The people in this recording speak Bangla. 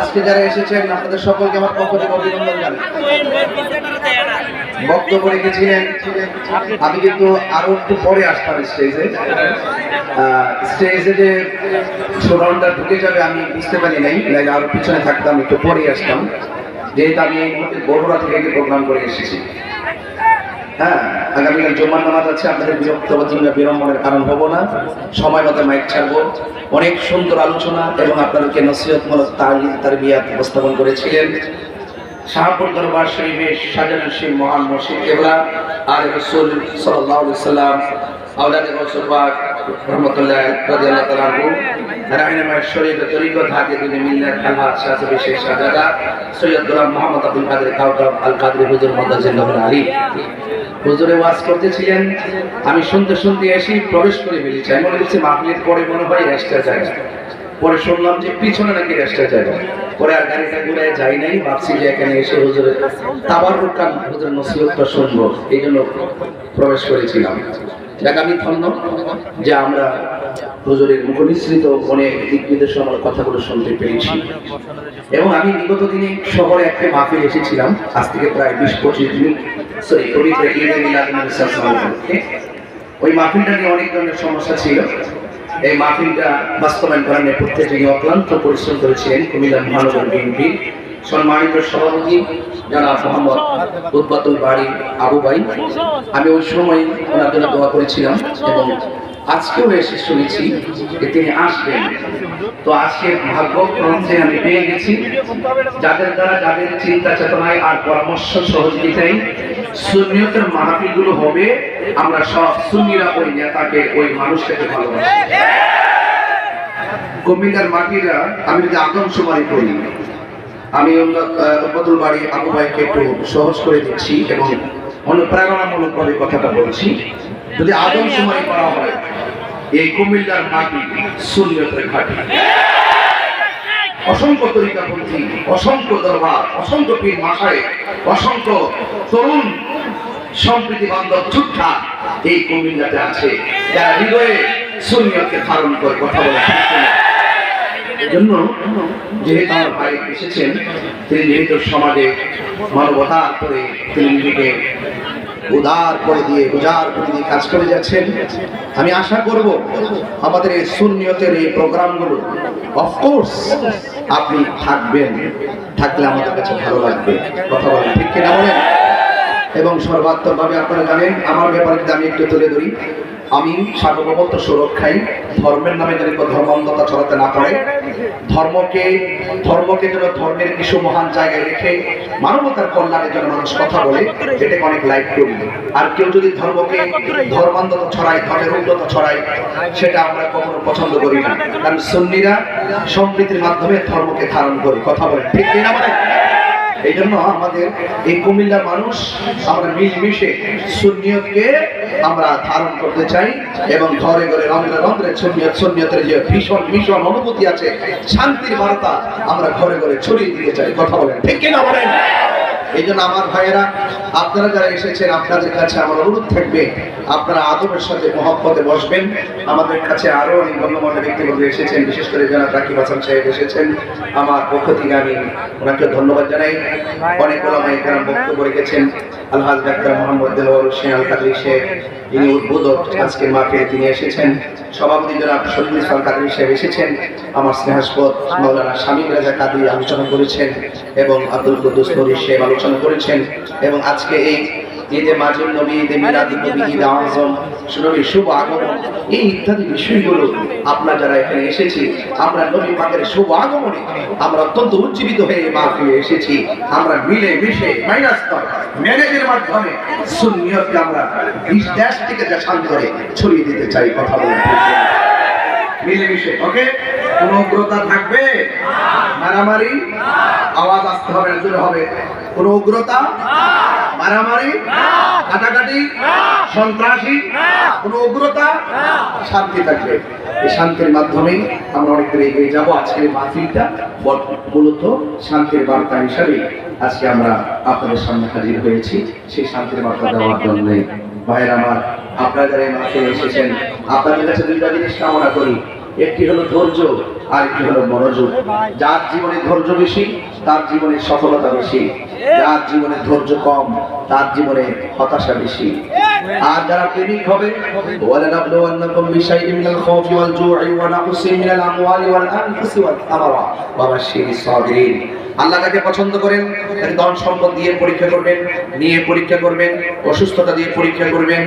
আজকে যারা এসেছেন, আপনাদের সকলকে আমার পক্ষ থেকে অভিনন্দন জানাই। বক্তব্য রেখেছিলেন আমি কিন্তু আরও একটু পরে আসতাম স্টেজে। স্টেজে যে শোডাউনটা ঢুকে যাবে, আমি বুঝতে পারি নাই। নাইলে আরও পিছনে থাকতাম, একটু পরে আসতাম। যেহেতু আমি এই মুহূর্তে বড়রা থেকে প্রোগ্রাম করে এসেছি। হ্যাঁ আগামীকাল জুম্মার নামাজ আছে, আপনাদের বিরক্ত বা চিন্তা বিড়ম্বনের কারণ হব না। সময় মতো মাইক ছাড়বো। অনেক সুন্দর আলোচনা এবং আপনাদেরকে নসিহতমূলক তার বিয়াত উপস্থাপন করেছিলেন। শাহপুর দরবার শরীফের সাজানো সেই মহান মসজিদ কেবলা আর রসুল সাল্লাহ সাল্লাম আউলাদ রসুল হুজুর হুজুরে আমি শুনতে শুনতে এসে প্রবেশ করে ফেলেছি। আমি মনে করছি মাহফিলের পরে মনে হয় রেস্টের জায়গা পরে শুনলাম যে পিছনে নাকি রেস্টের জায়গা পরে আর গাড়িটা ঘুরে যাই নাই, ভাবছি যে এখানে এসে হুজুরের তাবার হুজুরের নসিহতটা শুনব। এই জন্য প্রবেশ করেছিলাম। যে আমরা হুজুরের মুখনিসৃত অনেক কথাগুলো শুনতে পেরেছি এবং আমি বিগত দিনে শহরে একটা মাহফিল এসেছিলাম, আজ থেকে প্রায় বিশ পঁচিশ দিন। সরি। ওই মাহফিলটা নিয়ে অনেক ধরনের সমস্যা ছিল। এই মাহফিলটা বাস্তবায়ন করার নেপথ্যে যিনি অক্লান্ত পরিশ্রম করেছিলেন কুমিল্লা মহানগর বিএনপির সম্মানিত সভাপতি যারা মোহাম্মদ উদ্বাতুল বাড়ি আবু ভাই আমি ওই সময় ওনার জন্য দোয়া করেছিলাম এবং আজকেও এসে শুনেছি যে তিনি আসবেন। তো আজকে ভাগ্যক্রম আমি পেয়ে গেছি। যাদের দ্বারা যাদের চিন্তা চেতনায় আর পরামর্শ সহযোগিতায় সুন্নিয়তের মাহফিলগুলো হবে, আমরা সব সুন্নিরা ওই নেতাকে, ওই মানুষটাকে ভালোবাসি। কুমিল্লার মাটিরা, আমি যদি আদমশুমারি করি আমি উপতুল বাড়ি আবু ভাইকে একটু সহজ করে দিচ্ছি এবং অনুপ্রেরণামূলক ভাবে কথাটা বলছি। যদি আদমশুমারি করা হয়, এই কুমিল্লার মাটি শূন্যতের ঘাটি। অসংখ্য তরিকাপন্থী, অসংখ্য দরবার, অসংখ্য পীর মাসায়, অসংখ্য তরুণ সম্প্রীতি বান্ধব যোদ্ধা এই কুমিল্লাতে আছে। যারা হৃদয়ে শূন্যকে ধারণ করে কথা বলে জন্য যেহেতু ভাই এসেছেন, তিনি যেহেতু সমাজে মানবতার করে তিনি নিজেকে উদার করে দিয়ে উজার করে দিয়ে কাজ করে যাচ্ছেন। আমি আশা করব আমাদের এই শূন্যতের এই প্রোগ্রামগুলো অফকোর্স আপনি থাকবেন, থাকলে আমাদের কাছে ভালো লাগবে। কথা বলেন, ঠিক কিনা বলেন? এবং সর্বাত্মকভাবে আপনারা জানেন, আমার ব্যাপারে যদি আমি একটু তুলে ধরি। আমি সার্বভৌমত্ব সুরক্ষায় ধর্মের নামে যেন ধর্মান্ধতা ছড়াতে না পারে, ধর্মকে ধর্মকে যেন ধর্মের কিছু মহান জায়গায় রেখে মানবতার কল্যাণের জন্য মানুষ কথা বলে এটাকে অনেক লাইক করি আর কেউ যদি ধর্মকে, ধর্মান্ধতা ছড়ায়, ধর্মের উন্নত ছড়ায়, সেটা আমরা কখনো পছন্দ করি না। কারণ সন্নিরা সম্প্রীতির মাধ্যমে ধর্মকে ধারণ করি, কথা বলে। ঠিক কিনা বলেন? এই জন্য আমাদের এই কুমিল্লার মানুষ আমরা সুনিয়তকে আমরা ধারণ করতে চাই এবং ঘরে ঘরে রন্ধ্রে রন্ধ্রে সুনিয়ত সুনিয়তের যে ভীষণ ভীষণ অনুভূতি আছে, শান্তির বার্তা আমরা ঘরে ঘরে ছড়িয়ে দিতে চাই। কথা বলেন, ঠিক কিনা বলেন? এই জন্য আমার ভাইয়েরা, আপনারা যারা এসেছেন, আপনাদের কাছে আমার অনুরোধ থাকবে, আপনারা আদবের সাথে মহব্বতে বসবেন। আমাদের কাছে আরও অনেক গণ্যমান্য ব্যক্তিবর্গ এসেছেন, বিশেষ করে যারা রাকিব হাসান সাহেব এসেছেন, আমার পক্ষ থেকে আমি ওনাকে ধন্যবাদ জানাই। অনেক ওলামাই এখানে বক্তব্য রেখেছেন। আলহাজ ডাক্তার মোহাম্মদ দেলোয়ার হোসেন আল কাদরি শেখ যিনি উদ্বোধক আজকে মাফিয়ে তিনি এসেছেন। সভাপতি জনাব শরীফ ইসলাম কাদরি সাহেব এসেছেন। আমার স্নেহাস্পদ মৌলানা শামীম রাজা কাদরি আলোচনা করেছেন এবং আব্দুল কুদ্দুস নবী সাহেব আলোচনা করেছেন এবং আজকে এই ঈদে মাজুল নবী ঈদে মিলাদ নবী ঈদ আজম নবীর শুভ আগমন। এই ইত্যাদি বিষয়গুলো আপনারা যারা এখানে এসেছি আমরা নবী পাকের শুভ আগমনে আমরা অত্যন্ত উজ্জীবিত হয়ে মাহফিলে এসেছি। আমরা মিলে মিশে মাইনাস নয় ম্যানেজের মাধ্যমে সুন্নিয়তকে আমরা দেশ থেকে ছড়িয়ে দিতে চাই কথা বলে মিলেমিশে ওকে কোন উগ্রতা থাকবে? মারামারি? আওয়াজ আসতে হবে জোরে হবে। কোন উগ্রতা? মারামারি কাটাকাটি সন্ত্রাসী, কোন উগ্রতা, শান্তি থাকবে। এই শান্তির মাধ্যমেই আমরা অনেক এগিয়ে যাব। আজকের মাহফিলটা মূলত শান্তির বার্তা হিসাবে আজকে আমরা আপনাদের সামনে হাজির হয়েছি। সেই শান্তির বার্তা দেওয়ার জন্য। ভাইয়ের আমার, আপনারা যারা এই মাঠে এসেছেন, আপনাদের কাছে দুইটা জিনিস কামনা করি। একটি হলো ধৈর্য আর একটি হলো মনোযোগ। যার জীবনে ধৈর্য বেশি তার জীবনে সফলতা বেশি, যার জীবনে ধৈর্য কম, তার জীবনে হতাশা বেশি। আর যারা প্রেমিক হবে বিশাইইন মিনাল খাউফি ওয়াল জু'i ওয়া মিনাল আমওয়ালি ওয়াল আনফুসি ওয়াল থামারা ওয়া বাশশিরিস সাবিরিন। আল্লাহ তাকে পছন্দ করেন ধন সম্পদ দিয়ে পরীক্ষা করবেন, নিয়ে পরীক্ষা করবেন, অসুস্থতা দিয়ে পরীক্ষা করবেন।